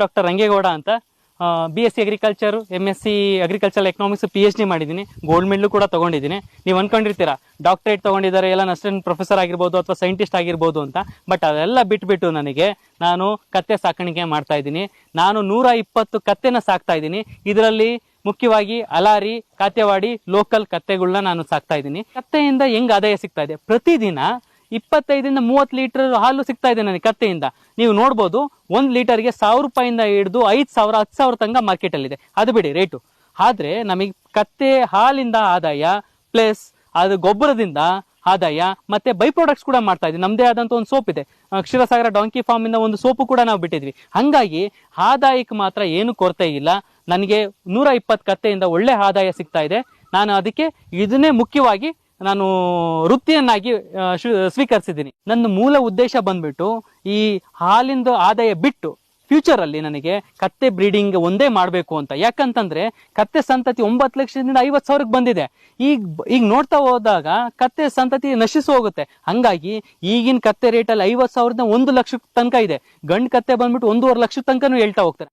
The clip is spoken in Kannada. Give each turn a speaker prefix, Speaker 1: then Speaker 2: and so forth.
Speaker 1: ಡಾಕ್ಟರ್ ರಂಗೇಗೌಡ ಅಂತ B S C agriculture M S C agriculture economics P H D ಮಾಡಿದ್ದೀನಿ. ಗೋಲ್ಡ್ ಮೆಡ್ಲು ಕೂಡ ತೊಗೊಂಡಿದ್ದೀನಿ. ನೀವು ಅಂದ್ಕೊಂಡಿರ್ತೀರಾ ಡಾಕ್ಟ್ರೇಟ್ ತೊಗೊಂಡಿದ್ದಾರೆ, ಎಲ್ಲ ನಷ್ಟನ್ ಪ್ರೊಫೆಸರ್ ಆಗಿರ್ಬೋದು ಅಥವಾ ಸೈಂಟಿಸ್ಟ್ ಆಗಿರ್ಬೋದು ಅಂತ. ಬಟ್ ಅದೆಲ್ಲ ಬಿಟ್ಬಿಟ್ಟು ನನಗೆ ನಾನು ಕತ್ತೆ ಸಾಕಾಣಿಕೆ ಮಾಡ್ತಾ ಇದ್ದೀನಿ. ನಾನು ನೂರ ಇಪ್ಪತ್ತು ಕತ್ತೆನ ಸಾಕ್ತಾ ಇದ್ದೀನಿ. ಇದರಲ್ಲಿ ಮುಖ್ಯವಾಗಿ ಅಲಾರಿ, ಕಾತ್ಯವಾಡಿ ಲೋಕಲ್ ಕತ್ತೆಗಳನ್ನ ನಾನು ಸಾಕ್ತಾ ಇದ್ದೀನಿ. ಕತ್ತೆಯಿಂದ ಹೆಂಗ್ ಆದಾಯ ಸಿಗ್ತಾ ಇದೆ? ಪ್ರತಿದಿನ ಇಪ್ಪತ್ತೈದರಿಂದ ಮೂವತ್ತು ಲೀಟರ್ ಹಾಲು ಸಿಗ್ತಾ ಇದೆ ನನಗೆ ಕತ್ತೆಯಿಂದ. ನೀವು ನೋಡ್ಬೋದು, ಒಂದು ಲೀಟರ್ಗೆ ಸಾವಿರ ರೂಪಾಯಿಂದ ಹಿಡಿದು ಐದು ಸಾವಿರ, ಹತ್ತು ಸಾವಿರ ತನಕ ಮಾರ್ಕೆಟಲ್ಲಿದೆ ಅದು ಬಿಡಿ ರೇಟು ಆದರೆ ನಮಗೆ ಕತ್ತೆ ಹಾಲಿಂದ ಆದಾಯ ಪ್ಲಸ್ ಅದು ಗೊಬ್ಬರದಿಂದ ಆದಾಯ, ಮತ್ತೆ ಬೈ ಪ್ರಾಡಕ್ಟ್ಸ್ ಕೂಡ ಮಾಡ್ತಾ ಇದ್ವಿ. ನಮ್ಮದೇ ಆದಂತ ಒಂದು ಸೋಪ್ ಇದೆ. ಕ್ಷೀರಸಾಗರ ಡಾಂಕಿ ಫಾರ್ಮ್ ಇಂದ ಒಂದು ಸೋಪು ಕೂಡ ನಾವು ಬಿಟ್ಟಿದ್ವಿ. ಹಾಗಾಗಿ ಆದಾಯಕ್ಕೆ ಮಾತ್ರ ಏನು ಕೊರತೆ ಇಲ್ಲ. ನನಗೆ ನೂರ ಇಪ್ಪತ್ತು ಕತ್ತೆಯಿಂದ ಒಳ್ಳೆ ಆದಾಯ ಸಿಗ್ತಾ ಇದೆ. ನಾನು ಅದಕ್ಕೆ ಇದನ್ನೇ ಮುಖ್ಯವಾಗಿ ನಾನು ವೃತ್ತಿಯನ್ನಾಗಿ ಸ್ವೀಕರಿಸಿದ್ದೀನಿ. ನನ್ನ ಮೂಲ ಉದ್ದೇಶ ಬಂದ್ಬಿಟ್ಟು ಈ ಹಾಲಿಂದ ಆದಾಯ ಬಿಟ್ಟು ಫ್ಯೂಚರ್ ಅಲ್ಲಿ ನನಗೆ ಕತ್ತೆ ಬ್ರೀಡಿಂಗ್ ಒಂದೇ ಮಾಡಬೇಕು ಅಂತ. ಯಾಕಂತಂದ್ರೆ ಕತ್ತೆ ಸಂತತಿ ಒಂಬತ್ತು ಲಕ್ಷದಿಂದ ಐವತ್ತು ಸಾವಿರಕ್ಕೆ ಬಂದಿದೆ. ಈಗ ಈಗ ನೋಡ್ತಾ ಹೋದಾಗ ಕತ್ತೆ ಸಂತತಿ ನಶಿಸಿ ಹೋಗುತ್ತೆ. ಹಂಗಾಗಿ ಈಗಿನ ಕತ್ತೆ ರೇಟಲ್ಲಿ ಐವತ್ತು ಸಾವಿರದ ಒಂದು ಲಕ್ಷ ತನಕ ಇದೆ. ಗಂಡು ಕತ್ತೆ ಬಂದ್ಬಿಟ್ಟು ಒಂದೂವರೆ ಲಕ್ಷ ತನಕನೂ ಹೇಳ್ತಾ ಹೋಗ್ತಾರೆ.